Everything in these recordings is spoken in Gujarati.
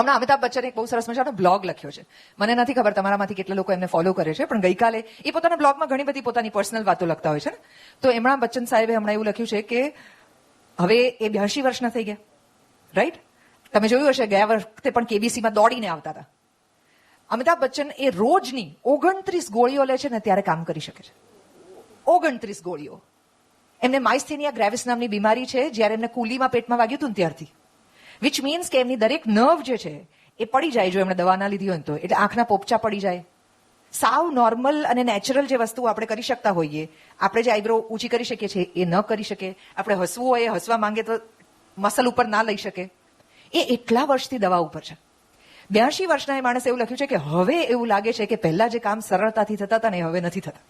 હમણાં અમિતાભ બચ્ચને એક બહુ સરસ મજાનો બ્લોગ લખ્યો છે. મને નથી ખબર તમારામાંથી કેટલા લોકો એમને ફોલો કરે છે, પણ ગઈકાલે એ પોતાના બ્લોગમાં ઘણી બધી પોતાની પર્સનલ વાતો લખતા હોય છે ને. તો એમણા બચ્ચન સાહેબે હમણાં એવું લખ્યું છે કે હવે એ બ્યાસી વર્ષના થઈ ગયા. રાઈટ તમે જોયું હશે, ગયા વખતે પણ કેબીસીમાં દોડીને આવતા હતા. અમિતાભ બચ્ચન એ રોજની ઓગણત્રીસ ગોળીઓ લે છે ને ત્યારે કામ કરી શકે છે. ઓગણત્રીસ ગોળીઓ. એમને માઇસ્થેનિયા ગ્રેવિસ નામની બીમારી છે, જ્યારે એમને કુલીમાં પેટમાં વાગ્યું હતું ત્યારથી. વિચ મીન્સ કે એમની દરેક નર્વ જે છે, એ પડી જાય જો એમણે દવા ના લીધી હોય તો. એટલે આંખના પોપચા પડી જાય. સાવ નોર્મલ અને નેચરલ જે વસ્તુઓ આપણે કરી શકતા હોઈએ, આપણે જે આઈબ્રો ઊંચી કરી શકીએ છીએ, એ ન કરી શકે. આપણે હસવું હોય, એ હસવા માંગે તો મસલ ઉપર ના લઈ શકે. એ એટલા વર્ષથી દવા ઉપર છે. બ્યાસી વર્ષના એ માણસે એવું લખ્યું છે કે હવે એવું લાગે છે કે પહેલા જે કામ સરળતાથી થતા હતા ને હવે નથી થતા.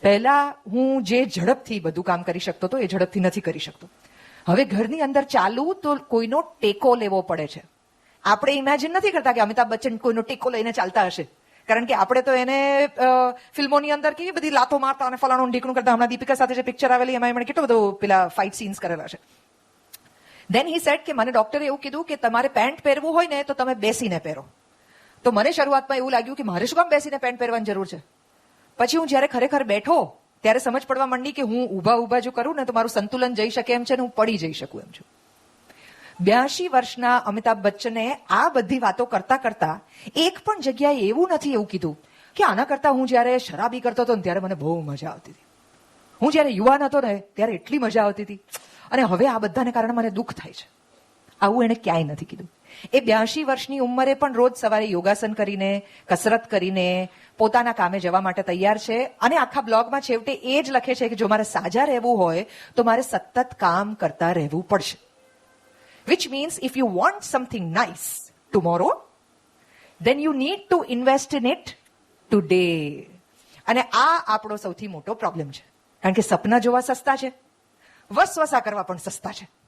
પહેલા હું જે ઝડપથી બધું કામ કરી શકતો હતો, એ ઝડપથી નથી કરી શકતો. હવે ઘરની અંદર ચાલવું તો કોઈનો ટેકો લેવો પડે છે. આપણે ઇમેજિન નથી કરતા કે અમિતાભ બચ્ચન કોઈનો ટેકો લઈને ચાલતા હશે. કારણ કે આપણે તો એને ફિલ્મોની અંદર કેવી બધી લાતો મારતા અને ફલાણું ઢીકણું કરતા. હમણાં દીપિકા સાથે જે પિક્ચર આવેલી એમાં એમણે કેટલો બધો પેલા ફાઇટ સીન્સ કરેલા છે. દેન હી સેટ કે મને ડોક્ટરે એવું કીધું કે તમારે પેન્ટ પહેરવું હોય ને તો તમે બેસીને પહેરો. તો મને શરૂઆતમાં એવું લાગ્યું કે મારે શું કામ બેસીને પેન્ટ પહેરવાની જરૂર છે? પછી હું જ્યારે ખરેખર બેઠો ત્યારે સમજ પડવા માંડી કે હું ઊભા ઊભા જો કરું ને તો મારું સંતુલન જઈ શકે એમ છે ને હું પડી જઈ શકું એમ છું. બ્યાસી વર્ષના અમિતાભ બચ્ચને આ બધી વાતો કરતા કરતા એક પણ જગ્યાએ એવું નથી એવું કીધું કે આના કરતા હું જ્યારે શરાબી કરતો હતો ને ત્યારે મને બહુ મજા આવતી હતી. હું જ્યારે યુવાન હતો ને ત્યારે એટલી મજા આવતી હતી. અને હવે આ બધાને કારણે મને દુઃખ થાય છે. આવું એણે ક્યાંય નથી કીધું. એ બ્યાસી વર્ષની ઉંમરે પણ રોજ સવારે યોગાસન કરીને, કસરત કરીને, પોતાના કામે જવા માટે તૈયાર છે અને આખા બ્લોગમાં છેવટે એ જ લખે છે કે જો મારે સાજા રહેવું હોય, તો મારે સતત કામ કરતા રહેવું પડશે. Which means if you want something nice tomorrow then you need to invest in it today અને આ આપણો સૌથી મોટો પ્રોબ્લેમ છે. કારણ કે સપના જોવા સસ્તા છે. વસવસા કરવા પણ સસ્તા છે.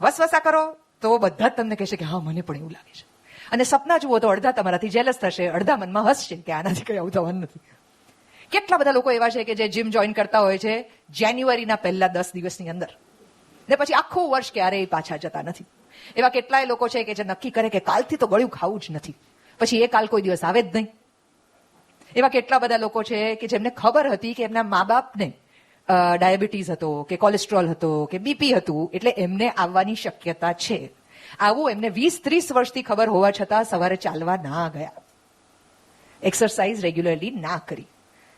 વસવસા કરો, તો બધા જ તમને કહેશે કે હા, મને પણ એવું લાગે છે. અને સપના જુઓ તો અડધા તમારાથી જેલસ થશે, અડધા મનમાં હસશે કે આનાથી કઈ આવું થવાનું નથી. કેટલા બધા લોકો એવા છે કે જે જીમ જોઈન કરતા હોય છે જાન્યુઆરીના પહેલા દસ દિવસની અંદર. ને પછી આખું વર્ષ ક્યારેય પાછા જતા નથી. એવા કેટલાય લોકો છે કે જે નક્કી કરે કે કાલથી તો ગળ્યું ખાવું જ નથી. પછી એ કાલ કોઈ દિવસ આવે જ નહીં. એવા કેટલા બધા લોકો છે કે જેમને ખબર હતી કે એમના મા બાપને ડાયાબિટીસ હતો કે કોલેસ્ટ્રોલ હતો કે બીપી હતું, એટલે એમને આવવાની શક્યતા છે. આવું એમને વીસ ત્રીસ વર્ષથી ખબર હોવા છતાં સવારે ચાલવા ના ગયા. એક્સરસાઇઝ રેગ્યુલરલી ના કરી.